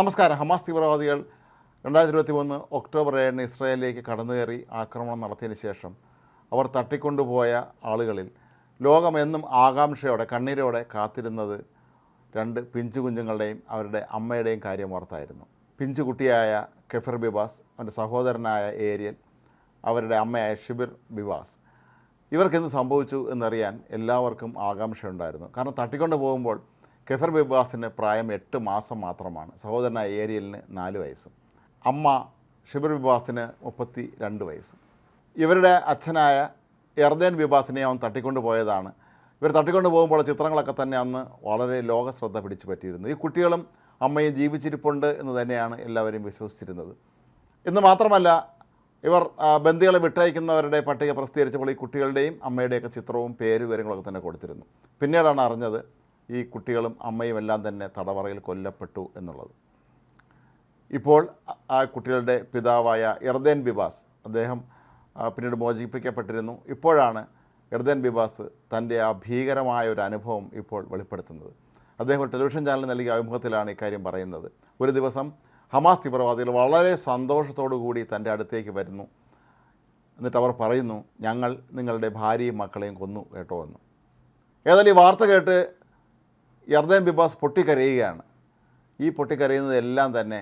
നമസ്കാരം. ഹമാസ് തീവ്രവാദികൾ രണ്ടായിരത്തി ഇരുപത്തി മൂന്ന് ഒക്ടോബർ ഏഴിന് ഇസ്രായേലിലേക്ക് കടന്നുകയറി ആക്രമണം നടത്തിയതിന് ശേഷം അവർ തട്ടിക്കൊണ്ടുപോയ ആളുകളിൽ ലോകമെന്നും ആകാംക്ഷയോടെ കണ്ണീരോടെ കാത്തിരുന്നത് രണ്ട് പിഞ്ചു കുഞ്ഞുങ്ങളുടെയും അവരുടെ അമ്മയുടെയും കാര്യം ഓർത്തായിരുന്നു. പിഞ്ചു കുട്ടിയായ കെഫർ ബിബാസ് അവന്റെ സഹോദരനായ ഏരിയൽ അവരുടെ അമ്മയായ ഷിബിർ ബിബാസ്. ഇവർക്കെന്ത് സംഭവിച്ചു എന്നറിയാൻ എല്ലാവർക്കും ആകാംക്ഷയുണ്ടായിരുന്നു. കാരണം തട്ടിക്കൊണ്ട് പോകുമ്പോൾ കെഫർ ബിബാസിന് പ്രായം എട്ട് മാസം മാത്രമാണ്. സഹോദരനായ ഏരിയലിന് നാല് വയസ്സും. അമ്മ ഷിബിർ ബിബാസിന് മുപ്പത്തി രണ്ട് വയസ്സും. ഇവരുടെ അച്ഛനായ എർദേൻ ബിബാസിനെ അവൻ തട്ടിക്കൊണ്ടു പോയതാണ്. ഇവർ തട്ടിക്കൊണ്ടു പോകുമ്പോൾ ചിത്രങ്ങളൊക്കെ തന്നെ അന്ന് വളരെ ലോക ശ്രദ്ധ പിടിച്ചു പറ്റിയിരുന്നു. ഈ കുട്ടികളും അമ്മയും ജീവിച്ചിരിപ്പുണ്ട് എന്ന് തന്നെയാണ് എല്ലാവരും വിശ്വസിച്ചിരുന്നത്. എന്ന് മാത്രമല്ല ഇവർ ബന്ദികളെ വിട്ടയക്കുന്നവരുടെ പട്ടിക പ്രസിദ്ധീകരിച്ചപ്പോൾ ഈ കുട്ടികളുടെയും അമ്മയുടെയൊക്കെ ചിത്രവും പേര് വിവരങ്ങളൊക്കെ തന്നെ കൊടുത്തിരുന്നു. പിന്നീടാണ് അറിഞ്ഞത് ഈ കുട്ടികളും അമ്മയും എല്ലാം തന്നെ തടവറയിൽ കൊല്ലപ്പെട്ടു എന്നുള്ളത്. ഇപ്പോൾ ആ- കുട്ടികളുടെ പിതാവായ എർദേൻ ബിബാസ് അദ്ദേഹം പിന്നീട് മോചിപ്പിക്കപ്പെട്ടിരുന്നു. ഇപ്പോഴാണ് എർദേൻ ബിബാസ് തന്റെ ആ ഭീകരമായ ഒരു അനുഭവം ഇപ്പോൾ വെളിപ്പെടുത്തുന്നത്. അദ്ദേഹം ഒരു ടെലിവിഷൻ ചാനൽ നൽകിയ അഭിമുഖത്തിലാണ് ഇക്കാര്യം പറയുന്നത്. ഒരു ദിവസം ഹമാസ് തീവ്രവാദികൾ വളരെ സന്തോഷത്തോടു കൂടി തന്റെ അടുത്തേക്ക് വരുന്നു. എന്നിട്ട് അവർ പറയുന്നു ഞങ്ങൾ നിങ്ങളുടെ ഭാര്യയും മക്കളെയും കൊന്നു കേട്ടോ എന്ന്. ഏതായാലും ഈ വാർത്ത കേട്ട് യർദേൻ ബിബാസ് പൊട്ടിക്കരയുകയാണ്. ഈ പൊട്ടിക്കരയുന്നതെല്ലാം തന്നെ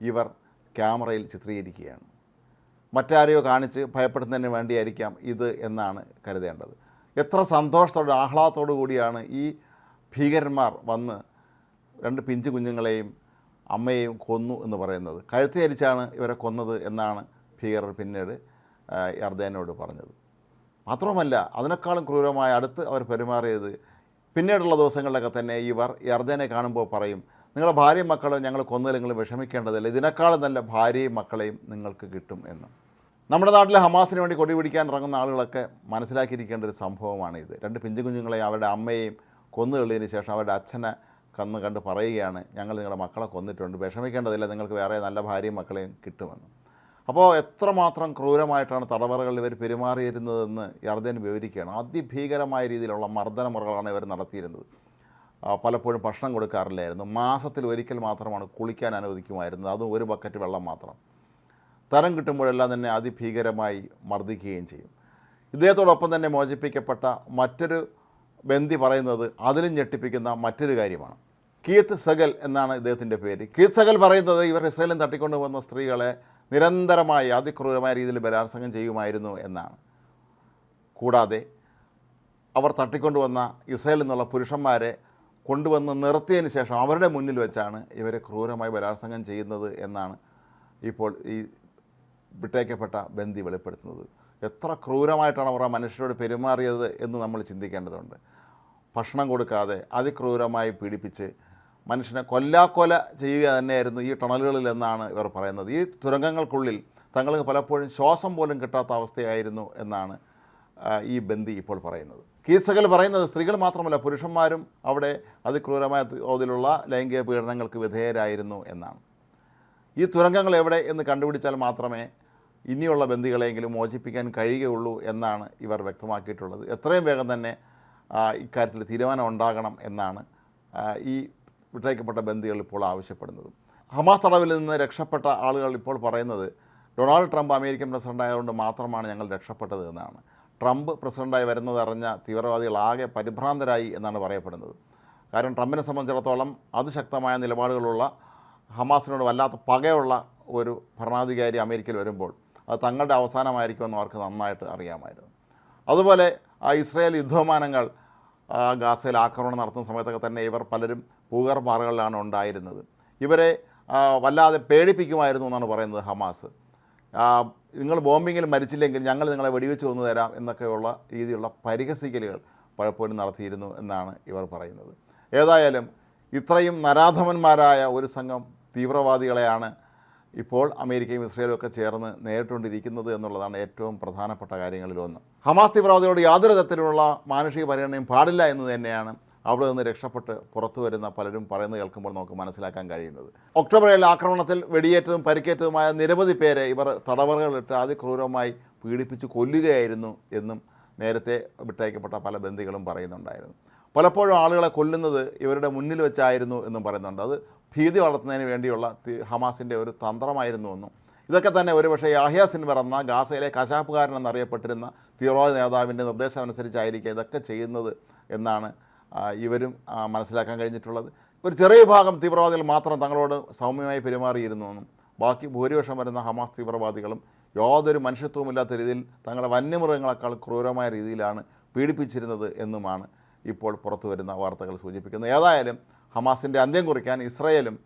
ഇവർ ക്യാമറയിൽ ചിത്രീകരിക്കുകയാണ്. മറ്റാരെയോ കാണിച്ച് ഭയപ്പെടുത്തുന്നതിന് വേണ്ടിയായിരിക്കാം ഇത് എന്നാണ് കരുതേണ്ടത്. എത്ര സന്തോഷത്തോടെ ആഹ്ലാദത്തോടു കൂടിയാണ് ഈ ഭീകരന്മാർ വന്ന് രണ്ട് പിഞ്ചു കുഞ്ഞുങ്ങളെയും അമ്മയെയും കൊന്നു എന്ന് പറയുന്നത്. കഴുത്തിയരിച്ചാണ് ഇവരെ കൊന്നത് എന്നാണ് ഭീകരർ പിന്നീട് യർദേനോട് പറഞ്ഞത്. മാത്രവുമല്ല അതിനേക്കാളും ക്രൂരമായ അടുത്ത് അവർ പെരുമാറിയത് പിന്നീടുള്ള ദിവസങ്ങളിലൊക്കെ തന്നെ ഇവർ യർദനെ കാണുമ്പോൾ പറയും നിങ്ങളുടെ ഭാര്യയും മക്കളും ഞങ്ങൾ കൊന്നതിൽ നിങ്ങൾ വിഷമിക്കേണ്ടതില്ല. ഇതിനേക്കാളും നല്ല ഭാര്യയും മക്കളെയും നിങ്ങൾക്ക് കിട്ടും എന്ന്. നമ്മുടെ നാട്ടിലെ ഹമാസിന് വേണ്ടി കൊടി പിടിക്കാൻ ഇറങ്ങുന്ന ആളുകളൊക്കെ മനസ്സിലാക്കിയിരിക്കേണ്ട ഒരു സംഭവമാണ് ഇത്. രണ്ട് പിഞ്ചു കുഞ്ഞുങ്ങളെയും അവരുടെ അമ്മയെയും കൊന്നു കളിയതിന് ശേഷം അവരുടെ അച്ഛനെ കന്ന് കണ്ട് പറയുകയാണ് ഞങ്ങൾ നിങ്ങളുടെ മക്കളെ കൊന്നിട്ടുണ്ട്. വിഷമിക്കേണ്ടതില്ല. നിങ്ങൾക്ക് വേറെ നല്ല ഭാര്യയും മക്കളെയും കിട്ടുമെന്ന്. അപ്പോൾ എത്രമാത്രം ക്രൂരമായിട്ടാണ് തടവറകളിൽ ഇവർ പെരുമാറിയിരുന്നതെന്ന് യർദൻ വിവരിക്കുകയാണ്. അതിഭീകരമായ രീതിയിലുള്ള മർദ്ദനമുറകളാണ് ഇവർ നടത്തിയിരുന്നത്. പലപ്പോഴും ഭക്ഷണം കൊടുക്കാറില്ലായിരുന്നു. മാസത്തിൽ ഒരിക്കൽ മാത്രമാണ് കുളിക്കാൻ അനുവദിക്കുമായിരുന്നത്. അതും ഒരു ബക്കറ്റ് വെള്ളം മാത്രം. തരം കിട്ടുമ്പോഴെല്ലാം തന്നെ അതിഭീകരമായി മർദ്ദിക്കുകയും ചെയ്യും. ഇദ്ദേഹത്തോടൊപ്പം തന്നെ മോചിപ്പിക്കപ്പെട്ട മറ്റൊരു ബന്ദി പറയുന്നത് അതിലും ഞെട്ടിപ്പിക്കുന്ന മറ്റൊരു കാര്യമാണ്. കീത്ത് സഗൽ എന്നാണ് ഇദ്ദേഹത്തിന്റെ പേര്. കീത്ത് സഗൽ പറയുന്നത് ഇവർ ഇസ്രയേലിൽ തട്ടിക്കൊണ്ടു വന്ന സ്ത്രീകളെ നിരന്തരമായി അതിക്രൂരമായ രീതിയിൽ ബലാത്സംഗം ചെയ്യുമായിരുന്നു എന്നാണ്. കൂടാതെ അവർ തട്ടിക്കൊണ്ടുവന്ന ഇസ്രയേലിൽ നിന്നുള്ള പുരുഷന്മാരെ കൊണ്ടുവന്ന് നിർത്തിയതിന് ശേഷം അവരുടെ മുന്നിൽ വെച്ചാണ് ഇവരെ ക്രൂരമായി ബലാത്സംഗം ചെയ്യുന്നത് എന്നാണ് ഇപ്പോൾ ഈ വിട്ടേക്കപ്പെട്ട ബന്ധി വെളിപ്പെടുത്തുന്നത്. എത്ര ക്രൂരമായിട്ടാണ് അവർ ആ മനുഷ്യരോട് പെരുമാറിയത് എന്ന് നമ്മൾ ചിന്തിക്കേണ്ടതുണ്ട്. ഭക്ഷണം കൊടുക്കാതെ അതിക്രൂരമായി പീഡിപ്പിച്ച് മനുഷ്യനെ കൊല്ലാക്കൊല ചെയ്യുക തന്നെയായിരുന്നു ഈ ടണലുകളിൽ എന്നാണ് ഇവർ പറയുന്നത്. ഈ തുരങ്കങ്ങൾക്കുള്ളിൽ തങ്ങൾക്ക് പലപ്പോഴും ശ്വാസം പോലും കിട്ടാത്ത അവസ്ഥയായിരുന്നു എന്നാണ് ഈ ബന്ധി ഇപ്പോൾ പറയുന്നത്. കീസകൽ പറയുന്നത് സ്ത്രീകൾ മാത്രമല്ല പുരുഷന്മാരും അവിടെ അതിക്രൂരമായ തോതിലുള്ള ലൈംഗിക പീഡനങ്ങൾക്ക് വിധേയരായിരുന്നു എന്നാണ്. ഈ തുരങ്കങ്ങൾ എവിടെ എന്ന് കണ്ടുപിടിച്ചാൽ മാത്രമേ ഇനിയുള്ള ബന്ദികളെങ്കിലും മോചിപ്പിക്കാൻ കഴിയുകയുള്ളൂ എന്നാണ് ഇവർ വ്യക്തമാക്കിയിട്ടുള്ളത്. എത്രയും വേഗം തന്നെ ഇക്കാര്യത്തിൽ തീരുമാനം ഉണ്ടാകണം എന്നാണ് ഈ വിട്ടയക്കപ്പെട്ട ബന്ദികൾ ഇപ്പോൾ ആവശ്യപ്പെടുന്നത്. ഹമാസ് തടവിൽ നിന്ന് രക്ഷപ്പെട്ട ആളുകൾ ഇപ്പോൾ പറയുന്നത് ഡൊണാൾഡ് ട്രംപ് അമേരിക്കൻ പ്രസിഡന്റ് ആയതുകൊണ്ട് മാത്രമാണ് ഞങ്ങൾ രക്ഷപ്പെട്ടത് എന്നാണ്. ട്രംപ് പ്രസിഡന്റായി വരുന്നത് അറിഞ്ഞ തീവ്രവാദികൾ ആകെ പരിഭ്രാന്തരായി എന്നാണ് പറയപ്പെടുന്നത്. കാരണം ട്രംപിനെ സംബന്ധിച്ചിടത്തോളം അതിശക്തമായ നിലപാടുകളുള്ള ഹമാസിനോട് വല്ലാത്ത പകയുള്ള ഒരു ഭരണാധികാരി അമേരിക്കയിൽ വരുമ്പോൾ അത് തങ്ങളുടെ അവസാനമായിരിക്കുമെന്ന് അവർക്ക് നന്നായിട്ട് അറിയാമായിരുന്നു. അതുപോലെ ആ ഇസ്രയേൽ യുദ്ധവിമാനങ്ങൾ ഗാസയിൽ ആക്രമണം നടത്തുന്ന സമയത്തൊക്കെ തന്നെ ഇവർ പലരും ഭൂഗർഭാറുകളിലാണ് ഉണ്ടായിരുന്നത്. ഇവരെ വല്ലാതെ പേടിപ്പിക്കുമായിരുന്നു എന്നാണ് പറയുന്നത് ഹമാസ്. നിങ്ങൾ ബോംബിങ്ങിൽ മരിച്ചില്ലെങ്കിൽ ഞങ്ങൾ നിങ്ങളെ വെടിവെച്ച് കൊന്നു തരാം എന്നൊക്കെയുള്ള രീതിയിലുള്ള പരിഹസിക്കലുകൾ പലപ്പോഴും നടത്തിയിരുന്നു എന്നാണ് ഇവർ പറയുന്നത്. ഏതായാലും ഇത്രയും നരാധമന്മാരായ ഒരു സംഘം തീവ്രവാദികളെയാണ് ഇപ്പോൾ അമേരിക്കയും ഇസ്രയേലും ഒക്കെ ചേർന്ന് നേരിട്ടുകൊണ്ടിരിക്കുന്നത് എന്നുള്ളതാണ് ഏറ്റവും പ്രധാനപ്പെട്ട കാര്യങ്ങളിലൊന്ന് ഹമാസ് തീവ്രവാദികളോട് യാതൊരു തരത്തിലുള്ള മാനുഷിക പരിഗണനയും പാടില്ല എന്ന് തന്നെയാണ് അവിടെ നിന്ന് രക്ഷപ്പെട്ട് പുറത്തു വരുന്ന പലരും പറയുന്നത് കേൾക്കുമ്പോൾ നമുക്ക് മനസ്സിലാക്കാൻ കഴിയുന്നത്. ഒക്ടോബർ ഏഴിലെ ആക്രമണത്തിൽ വെടിയേറ്റതും പരിക്കേറ്റതുമായ നിരവധി പേരെ ഇവർ തടവറകളിട്ട് അതിക്രൂരമായി പീഡിപ്പിച്ച് കൊല്ലുകയായിരുന്നു എന്നും നേരത്തെ വിട്ടയക്കപ്പെട്ട പല ബന്ധികളും പറയുന്നുണ്ടായിരുന്നു. പലപ്പോഴും ആളുകളെ കൊല്ലുന്നത് ഇവരുടെ മുന്നിൽ വെച്ചായിരുന്നു എന്നും പറയുന്നുണ്ട്. അത് ഭീതി വളർത്തുന്നതിന് വേണ്ടിയുള്ള ഹമാസിന്റെ ഒരു തന്ത്രമായിരുന്നു എന്നും. ഇതൊക്കെ തന്നെ ഒരുപക്ഷെ യാഹ്യ സിൻവർ എന്ന ഗാസയിലെ കശാപ്പുകാരൻ എന്നറിയപ്പെട്ടിരുന്ന തീവ്രവാദ നേതാവിന്റെ നിർദ്ദേശം അനുസരിച്ചായിരിക്കും ഇതൊക്കെ ചെയ്യുന്നത് എന്നാണ് ഇവരും മനസ്സിലാക്കാൻ കഴിഞ്ഞിട്ടുള്ളത്. ഒരു ചെറിയ ഭാഗം തീവ്രവാദികൾ മാത്രം തങ്ങളോട് സൗമ്യമായി പെരുമാറിയിരുന്നു എന്നും ബാക്കി ഭൂരിപക്ഷം വരുന്ന ഹമാസ് തീവ്രവാദികളും യാതൊരു മനുഷ്യത്വമില്ലാത്ത രീതിയിൽ തങ്ങളെ വന്യമൃഗങ്ങളെക്കാൾ ക്രൂരമായ രീതിയിലാണ് പീഡിപ്പിച്ചിരുന്നത് എന്നുമാണ് ഇപ്പോൾ പുറത്തു വരുന്ന വാർത്തകൾ സൂചിപ്പിക്കുന്നു. ഏതായാലും ഹമാസിന്റെ അന്ത്യം കുറിക്കാൻ ഇസ്രയേലും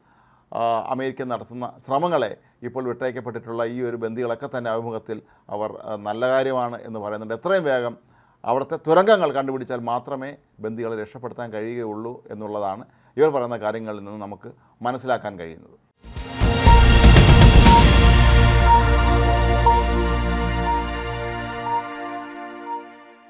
അമേരിക്ക നടത്തുന്ന ശ്രമങ്ങളെ ഇപ്പോൾ വിട്ടയക്കപ്പെട്ടിട്ടുള്ള ഈ ഒരു ബന്ദികളൊക്കെ തന്നെ അഭിമുഖത്തിൽ അവർ നല്ല കാര്യമാണ് എന്ന് പറയുന്നുണ്ട്. എത്രയും വേഗം അവിടുത്തെ തുരങ്കങ്ങൾ കണ്ടുപിടിച്ചാൽ മാത്രമേ ബന്ദികളെ രക്ഷപ്പെടുത്താൻ കഴിയുകയുള്ളൂ എന്നുള്ളതാണ് ഇവർ പറയുന്ന കാര്യങ്ങളിൽ നിന്ന് നമുക്ക് മനസ്സിലാക്കാൻ കഴിയുന്നത്.